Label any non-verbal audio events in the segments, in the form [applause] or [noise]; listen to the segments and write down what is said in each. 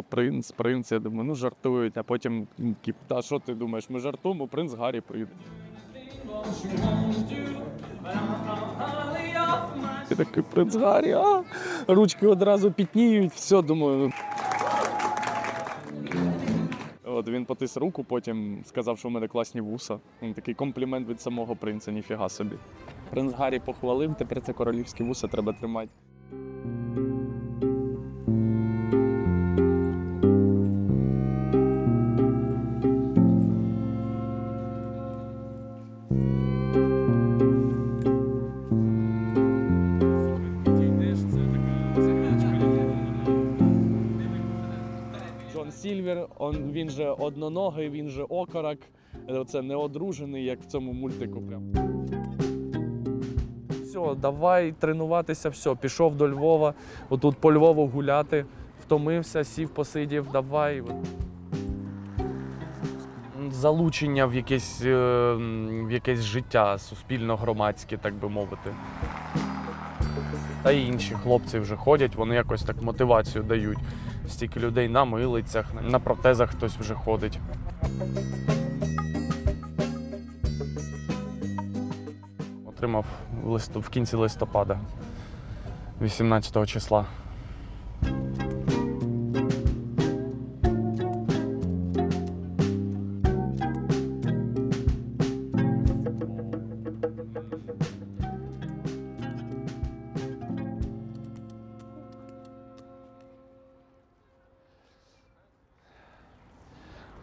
типу, принц, принц. Я думаю, ну жартують, а потім та що ти думаєш, ми жартуємо, принц Гаррі прийде. Я такий принц Гаррі, а ручки одразу пітніють, все, думаю. От він потис руку, потім сказав, що в мене класні вуса. Він такий комплімент від самого принца, ніфіга собі. Принц Гаррі похвалив, тепер це королівські вуса треба тримати. Джон Сільвер, он, він же одноногий, він же окорок. Це не одружений, як в цьому мультику. Прям. Все, давай тренуватися, все, пішов до Львова, отут по Львову гуляти, втомився, сів, посидів, давай. Залучення в якесь, е, в якесь життя суспільно-громадське, так би мовити. Та й інші хлопці вже ходять, вони якось так мотивацію дають. Стільки людей на милицях, на протезах хтось вже ходить. Отримав в, кінці листопада, 18 числа.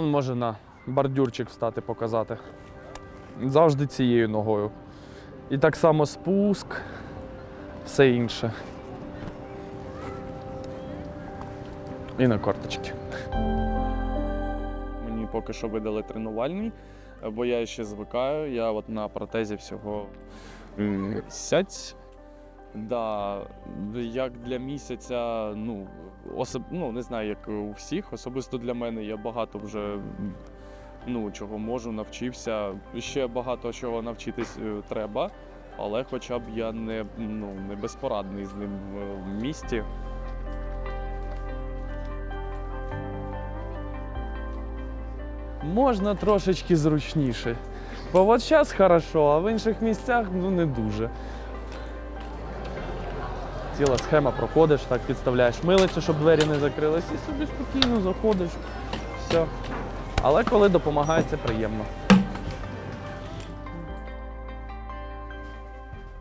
Он може на бордюрчик встати, показати. Завжди цією ногою. І так само спуск, все інше. І на корточки. Мені поки що видали тренувальний, бо я ще звикаю. Я от на протезі всього місяць. Да, як для місяця, ну, особ... ну, не знаю, як у всіх. Особисто для мене я багато вже ну, чого можу, навчився. Ще багато чого навчитись е, треба, але хоча б я не, ну, не безпорадний з ним в- місті. Можна трошечки зручніше. Бо от зараз хорошо, а в інших місцях ну не дуже. Ціла схема проходиш, так підставляєш милицю, щоб двері не закрились, і собі спокійно заходиш. Все. Але коли допомагає, це приємно.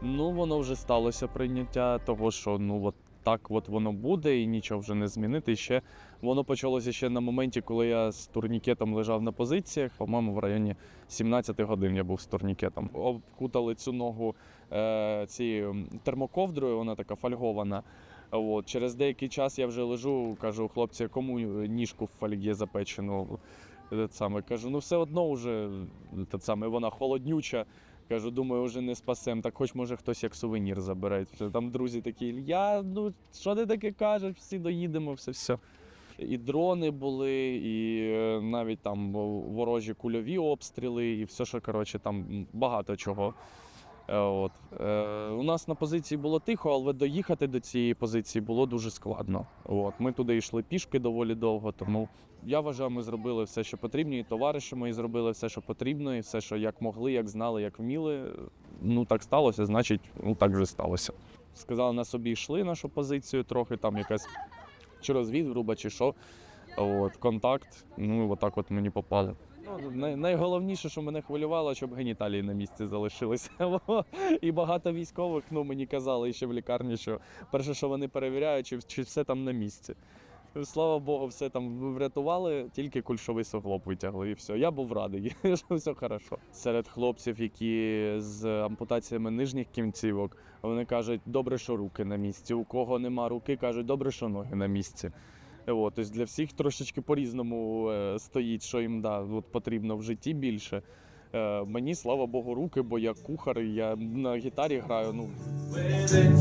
Ну, воно вже сталося прийняття того, що ну от так от воно буде і нічого вже не змінити. Ще воно почалося ще на моменті, коли я з турнікетом лежав на позиціях. По-моєму, в районі 17 годин я був з турнікетом. Обкутали цю ногу е, цією термоковдрою, вона така фольгована. От. Через деякий час я вже лежу, кажу, хлопці, кому ніжку в фольгі запечену. Те Саме. Кажу, ну все одно вже те саме, вона холоднюча. Кажу, думаю, вже не спасем. Так хоч може хтось як сувенір забере. Там друзі такі, я, ну що ти таке кажеш, всі доїдемо, все все. І дрони були, і е, навіть там ворожі кульові обстріли, і все, що коротше, там багато чого. Е, От. Е, у нас на позиції було тихо, але доїхати до цієї позиції було дуже складно. От. Ми туди йшли пішки доволі довго, тому я вважаю, ми зробили все, що потрібно, і товариші мої зробили все, що потрібно, і все, що як могли, як знали, як вміли. Ну так сталося, значить, ну так вже сталося. Сказали, на собі йшли нашу позицію, трохи там якась чи розвідгруба, чи що. От, контакт, ну і отак от мені попали. Ну, най- найголовніше, що мене хвилювало, щоб геніталії на місці залишилися. [laughs] І багато військових ну, мені казали ще в лікарні, що перше, що вони перевіряють, чи, чи все там на місці. Слава Богу, все там врятували, тільки кульшовий суглоб витягли, і все. Я був радий, [laughs] що все хорошо. Серед хлопців, які з ампутаціями нижніх кінцівок, вони кажуть, добре, що руки на місці. У кого нема руки, кажуть, добре, що ноги на місці. От, тобто для всіх трошечки по-різному е, стоїть, що їм да, от, потрібно в житті більше. Е, мені, слава Богу, руки, бо я кухар, я на гітарі граю. Ну, Where the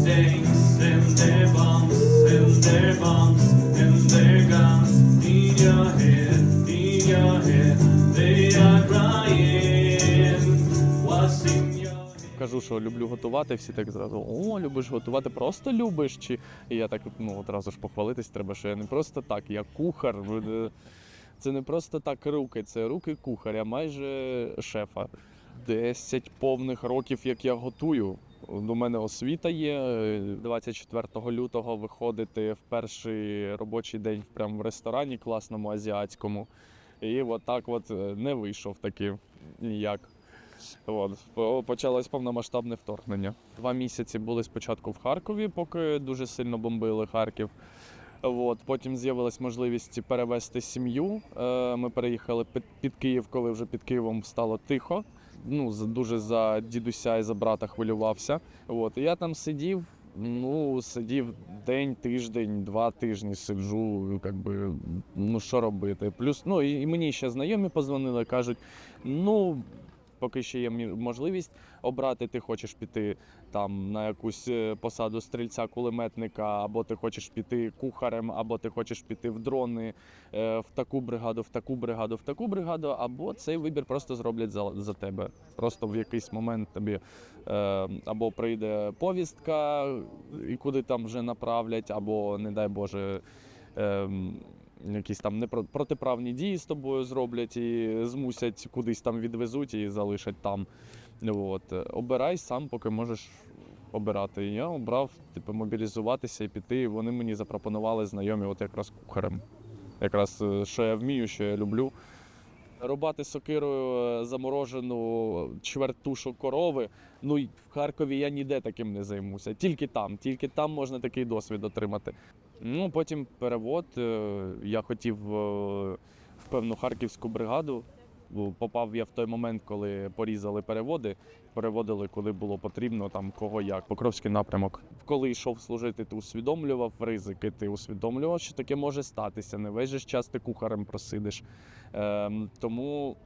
кажу, що люблю готувати, всі так зразу о, любиш готувати, просто любиш. Чи і я так ну одразу ж похвалитись треба, що я не просто так, я кухар. Е, Це не просто так руки, це руки кухаря, майже шефа. 10 повних років, як я готую. У мене освіта є. 24 лютого виходити в перший робочий день прямо в ресторані класному азіатському. І от от е, не вийшов таки ніяк. От. Почалось повномасштабне вторгнення. Два місяці були спочатку в Харкові, поки дуже сильно бомбили Харків. От. Потім з'явилась можливість перевезти сім'ю. Е, Ми переїхали під, Київ, коли вже під Києвом стало тихо. Ну, дуже за дідуся і за брата хвилювався. От. Я там сидів. Ну, сидів день, тиждень, два тижні сиджу, як би, ну що робити. Плюс, ну і мені ще знайомі позвонили, кажуть, ну. Поки ще є можливість обрати, ти хочеш піти там на якусь е, посаду стрільця кулеметника, або ти хочеш піти кухарем, або ти хочеш піти в дрони е, в таку бригаду, в таку бригаду, в таку бригаду, або цей вибір просто зроблять за, за тебе. Просто в якийсь момент тобі е, або прийде повістка, і куди там вже направлять, або, не дай Боже. Е, Якісь там протиправні дії з тобою зроблять і змусять кудись там відвезуть і залишать там. От. Обирай сам, поки можеш обирати. Я обрав типу, мобілізуватися і піти. Вони мені запропонували знайомі, от якраз кухарем. Якраз е, що я вмію, що я люблю. Рубати сокирою е, заморожену чверть тушу корови. Ну в Харкові я ніде таким не займуся. Тільки там, тільки там можна такий досвід отримати. Ну, потім перевод. е, Я хотів е, в певну харківську бригаду. Попав я в той момент, коли порізали переводи, переводили, коли було потрібно, там кого як. Покровський напрямок. Коли йшов служити, ти усвідомлював ризики, ти усвідомлював, що таке може статися. Не весь же час ти кухарем просидиш. Ем, тому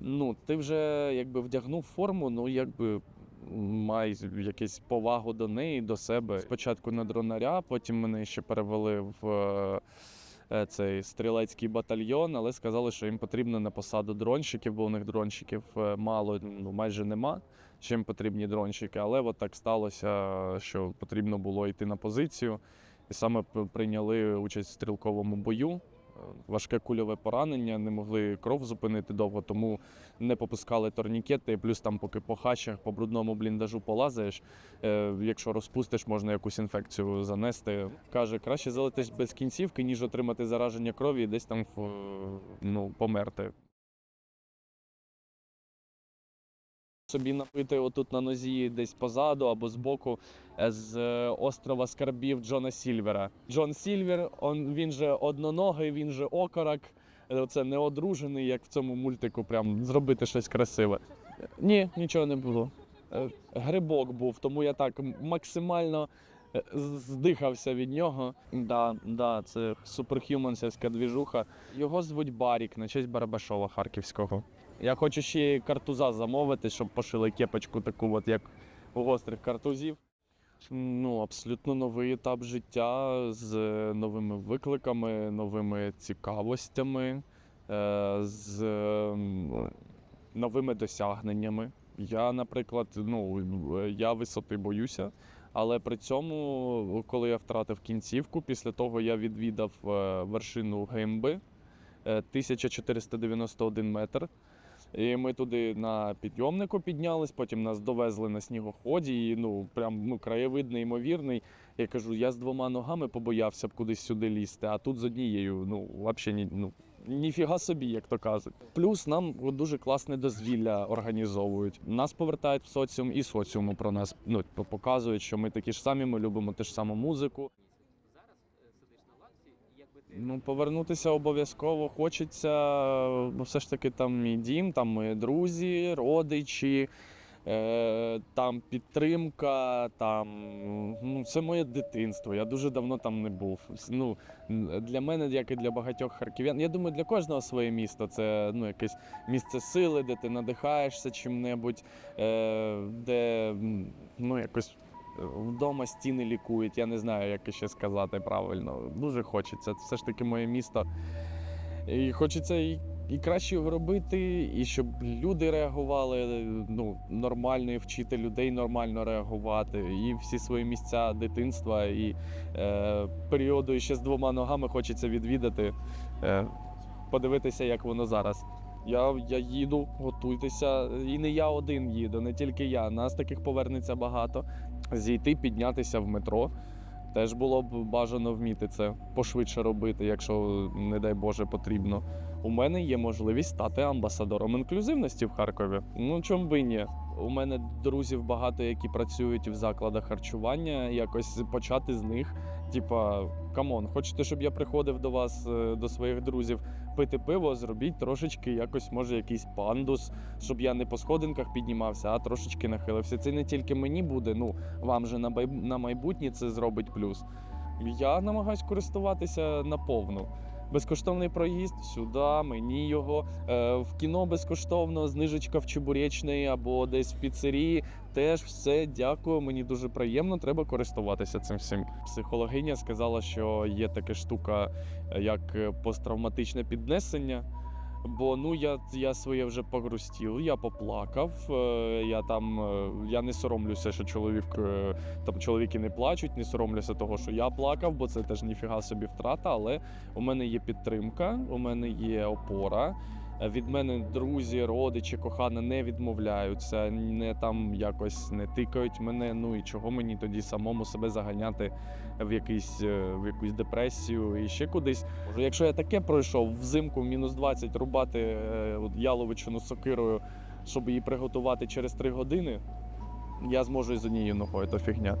ну, ти вже якби вдягнув форму, ну якби май якусь повагу до неї, до себе. Спочатку на дронаря, потім мене ще перевели в е, цей стрілецький батальйон, але сказали, що їм потрібно на посаду дронщиків, бо у них дронщиків е, мало, ну майже нема. Їм потрібні дронщики, але от так сталося, що потрібно було йти на позицію. І саме прийняли участь в стрілковому бою. Важке кульове поранення, не могли кров зупинити довго, тому не попускали торнікети. Плюс там, поки по хащах, по брудному бліндажу полазаєш, е, якщо розпустиш, можна якусь інфекцію занести. Каже, краще залитись без кінцівки, ніж отримати зараження крові і десь там ну, померти. Собі напити отут на нозі, десь позаду або збоку е, з е, острова скарбів Джона Сільвера. Джон Сільвер, он, він же одноногий, він же окорок. Е, Це не одружений, як в цьому мультику, прям зробити щось красиве. Ні, нічого не було. Грибок був, тому я так максимально здихався від нього. Да, да, це суперхюмансівська двіжуха. Його звуть Барік на честь Барабашова Харківського. Я хочу ще й картуза замовити, щоб пошили кепочку таку, от як у гострих картузів. Ну, абсолютно новий етап життя з новими викликами, новими цікавостями, е, з ем, новими досягненнями. Я, наприклад, ну, я висоти боюся, але при цьому, коли я втратив кінцівку, після того я відвідав е, вершину ГМБ е, 1491 метр. І ми туди на підйомнику піднялись, потім нас довезли на снігоході. І ну прям ну краєвид неймовірний. Я кажу, я з двома ногами побоявся б кудись сюди лізти, а тут з однією, ну взагалі ні, ну. Ніфіга собі, як то кажуть. Плюс нам дуже класне дозвілля організовують. Нас повертають в соціум і соціуму про нас ну, показують, що ми такі ж самі, ми любимо ту ж саму музику. Зараз е, сидиш на лавці, і якби ти Ну, повернутися обов'язково хочеться, бо все ж таки там мій дім, там мої друзі, родичі, е, там підтримка, там ну, це моє дитинство. Я дуже давно там не був. Ну, для мене, як і для багатьох харків'ян, я думаю, для кожного своє місто. Це ну, якесь місце сили, де ти надихаєшся чим-небудь, е, де ну, якось Вдома стіни лікують, я не знаю, як ще сказати правильно. Дуже хочеться. Це все ж таки моє місто. І хочеться і і краще робити, і щоб люди реагували ну, нормально, і вчити людей нормально реагувати. І всі свої місця дитинства і е, періоду ще з двома ногами хочеться відвідати, е, подивитися, як воно зараз. Я, я їду, готуйтеся. І не я один їду, не тільки я. Нас таких повернеться багато. Зійти, піднятися в метро. Теж було б бажано вміти це пошвидше робити, якщо, не дай Боже, потрібно. У мене є можливість стати амбасадором інклюзивності в Харкові. Ну чому би ні? У мене друзів багато, які працюють в закладах харчування. Якось почати з них. Типа, камон, хочете, щоб я приходив до вас, е, до своїх друзів, пити пиво, зробіть трошечки, якось може якийсь пандус, щоб я не по сходинках піднімався, а трошечки нахилився. Це не тільки мені буде, ну вам же на майбутнє це зробить плюс. Я намагаюсь користуватися наповну. Безкоштовний проїзд сюди, мені його. Е, в кіно безкоштовно, знижечка в Чебуречний або десь в піцерії. Теж все дякую. Мені дуже приємно. Треба користуватися цим всім. Психологиня сказала, що є така штука, як е, посттравматичне піднесення. Бо ну я, я своє вже погрустів, я поплакав. е, Я там е, я не соромлюся, що чоловік е, там чоловіки не плачуть, не соромлюся того, що я плакав, бо це теж ніфіга собі втрата. Але у мене є підтримка, у мене є опора. Е, Від мене друзі, родичі, кохана не відмовляються, не там якось не тикають мене. Ну і чого мені тоді самому себе заганяти в якийсь е, в якусь депресію і ще кудись. Якщо я таке пройшов взимку мінус 20 рубати е, от яловичину сокирою, щоб її приготувати через 3 години, я зможу з однією ногою, то фігня.